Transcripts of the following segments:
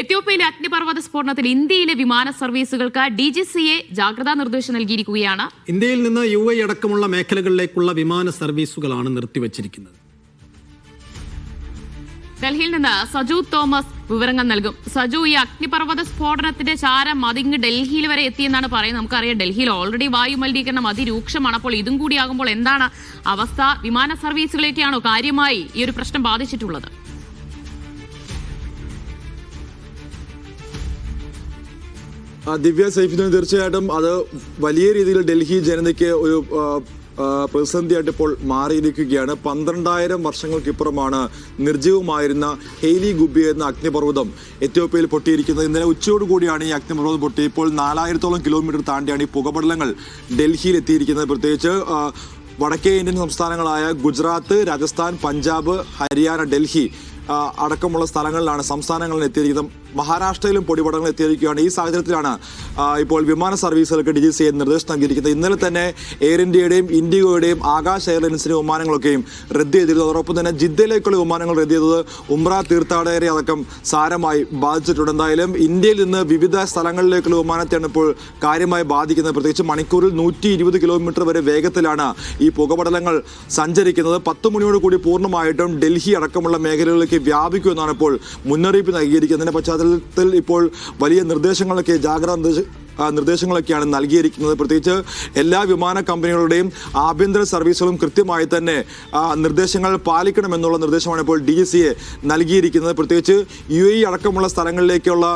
എത്യോപ്യയിലെ അഗ്നിപർവത സ്ഫോടനത്തിൽ ഇന്ത്യയിലെ വിമാന സർവീസുകൾക്ക് ഡി ജി സി എ ജാഗ്രതാ നിർദ്ദേശം നൽകിയിരിക്കുകയാണ്. ഇന്ത്യയിൽ നിന്ന് യു എ അടക്കമുള്ള മേഖലകളിലേക്കുള്ള വിമാന സർവീസുകളാണ് നിർത്തിവച്ചിരിക്കുന്നത്. ഡൽഹിയിൽ നിന്ന് സജു തോമസ് വിവരങ്ങൾ നൽകും. സജു ഈ അഗ്നിപർവത സ്ഫോടനത്തിന്റെ ചാരം അതിങ്ങ് ഡൽഹിയിൽ വരെ എത്തിയെന്നാണ് പറയുന്നത്. നമുക്കറിയാം ഡൽഹിയിൽ ഓൾറെഡി വായു മലിനീകരണം അതിരൂക്ഷമാണ്. അപ്പോൾ ഇതും കൂടിയാകുമ്പോൾ എന്താണ് അവസ്ഥ? വിമാന സർവീസുകളൊക്കെയാണോ കാര്യമായി ഈ ഒരു പ്രശ്നം ബാധിച്ചിട്ടുള്ളത്? ദിവ്യ സൈഫിന് തീർച്ചയായിട്ടും അത് വലിയ രീതിയിൽ ഡൽഹി ജനതയ്ക്ക് ഒരു പ്രതിസന്ധിയായിട്ട് ഇപ്പോൾ മാറിയിരിക്കുകയാണ്. പന്ത്രണ്ടായിരം വർഷങ്ങൾക്കിപ്പുറമാണ് നിർജീവമായിരുന്ന ഹെയ്ലി ഗുബി എന്ന അഗ്നിപർവതം എത്യോപ്യയിൽ പൊട്ടിയിരിക്കുന്നത്. ഇന്നലെ ഉച്ചയോടുകൂടിയാണ് ഈ അഗ്നിപർവതം പൊട്ടി. ഇപ്പോൾ നാലായിരത്തോളം കിലോമീറ്റർ താണ്ടിയാണ് ഈ പുകപടലങ്ങൾ ഡൽഹിയിൽ എത്തിയിരിക്കുന്നത്. പ്രത്യേകിച്ച് വടക്കേ ഇന്ത്യൻ സംസ്ഥാനങ്ങളായ ഗുജറാത്ത് രാജസ്ഥാൻ പഞ്ചാബ് ഹരിയാന ഡൽഹി അടക്കമുള്ള സ്ഥലങ്ങളിലാണ് സംസ്ഥാനങ്ങളിൽ എത്തിയിരിക്കുന്നത്. മഹാരാഷ്ട്രയിലും പൊടിപടങ്ങൾ എത്തിയിരിക്കുകയാണ്. ഈ സാഹചര്യത്തിലാണ് ഇപ്പോൾ വിമാന സർവീസുകൾക്ക് ഡി ജി സി നിർദ്ദേശം നൽകിയിരിക്കുന്നത്. ഇന്നലെ തന്നെ എയർ ഇന്ത്യയുടെയും ഇൻഡിഗോയുടെയും ആകാശ് എയർലൈൻസിന്റെ വിമാനങ്ങളൊക്കെയും റദ്ദ് ചെയ്തിരുന്നു. അതോടൊപ്പം തന്നെ ജിദ്ദയിലേക്കുള്ള വിമാനങ്ങൾ റദ്ദ് ചെയ്തത് ഉംറ തീർത്ഥാടകരെ അടക്കം സാരമായി ബാധിച്ചിട്ടുണ്ട്. എന്തായാലും ഇന്ത്യയിൽ നിന്ന് വിവിധ സ്ഥലങ്ങളിലേക്കുള്ള വിമാനത്തെയാണ് ഇപ്പോൾ കാര്യമായി ബാധിക്കുന്നത്. പ്രത്യേകിച്ച് മണിക്കൂറിൽ നൂറ്റി ഇരുപത് കിലോമീറ്റർ വരെ വേഗത്തിലാണ് ഈ പുകപടലങ്ങൾ സഞ്ചരിക്കുന്നത്. പത്ത് മണിയോട് കൂടി പൂർണമായിട്ടും ഡൽഹി അടക്കമുള്ള മേഖലകളിലേക്ക് വ്യാപിക്കുമെന്നാണ് ഇപ്പോൾ മുന്നറിയിപ്പ് നൽകിയിരിക്കുന്നതിന്റെ പശ്ചാത്തലത്തിൽ ഇപ്പോൾ വലിയ നിർദ്ദേശങ്ങളൊക്കെ ജാഗ്രതാ നിർദ്ദേശങ്ങളൊക്കെയാണ് നൽകിയിരിക്കുന്നത്. പ്രത്യേകിച്ച് എല്ലാ വിമാന കമ്പനികളുടെയും ആഭ്യന്തര സർവീസുകളും കൃത്യമായി തന്നെ നിർദ്ദേശങ്ങൾ പാലിക്കണമെന്നുള്ള നിർദ്ദേശമാണ് ഇപ്പോൾ ഡി സി എ നൽകിയിരിക്കുന്നത്. പ്രത്യേകിച്ച് യു എ അടക്കമുള്ള സ്ഥലങ്ങളിലേക്കുള്ള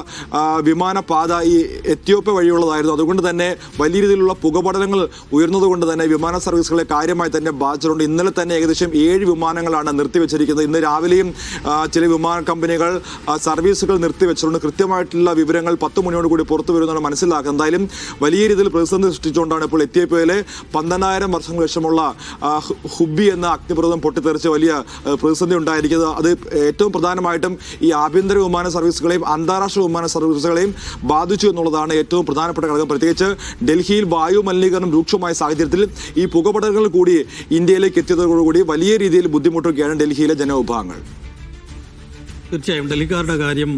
വിമാനപാത ഈ എത്യോപ്യ വഴിയുള്ളതായിരുന്നു. അതുകൊണ്ട് തന്നെ വലിയ രീതിയിലുള്ള പുകപടലങ്ങൾ ഉയർന്നതുകൊണ്ട് തന്നെ വിമാന സർവീസുകളെ കാര്യമായി തന്നെ ബാധിച്ചിട്ടുണ്ട്. ഇന്നലെ തന്നെ ഏകദേശം ഏഴ് വിമാനങ്ങളാണ് നിർത്തിവെച്ചിരിക്കുന്നത്. ഇന്ന് രാവിലെയും ചില വിമാന കമ്പനികൾ സർവീസുകൾ നിർത്തിവെച്ചിട്ടുണ്ട്. കൃത്യമായിട്ടുള്ള വിവരങ്ങൾ പത്ത് മണിയോടുകൂടി പുറത്തു വരുമെന്നാണ് മനസ്സിലാക്കുന്നത്. എന്തായാലും വലിയ രീതിയിൽ പ്രതിസന്ധി സൃഷ്ടിച്ചുകൊണ്ടാണ് ഇപ്പോൾ എത്തിയപ്പോയിലെ പന്ത്രണ്ടായിരം വർഷങ്ങൾ ശേഷമുള്ള ഹുബി എന്ന അഗ്നിപർവതം പൊട്ടിത്തെറിച്ച് വലിയ പ്രതിസന്ധി ഉണ്ടായിരിക്കുന്നത്. അത് ഏറ്റവും പ്രധാനമായിട്ടും ഈ ആഭ്യന്തര വിമാന സർവീസുകളെയും അന്താരാഷ്ട്ര വിമാന സർവീസുകളെയും ബാധിച്ചു എന്നുള്ളതാണ് ഏറ്റവും പ്രധാനപ്പെട്ട ഘടകം. പ്രത്യേകിച്ച് ഡൽഹിയിൽ വായു മലിനീകരണം രൂക്ഷമായ സാഹചര്യത്തിൽ ഈ പുകപടങ്ങൾ കൂടി ഇന്ത്യയിലേക്ക് എത്തിയതോടുകൂടി വലിയ രീതിയിൽ ബുദ്ധിമുട്ടൊക്കെയാണ് ഡൽഹിയിലെ ജനവിഭാഗങ്ങൾ. തീർച്ചയായും ഡൽഹിക്കാരുടെ കാര്യം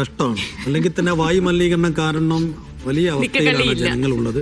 കഷ്ടമാണ്. അല്ലെങ്കിൽ തന്നെ വായു മലിനീകരണം കാരണം വലിയ അവസ്ഥയിലാണ് ജനങ്ങൾ ജനങ്ങളുള്ളത്.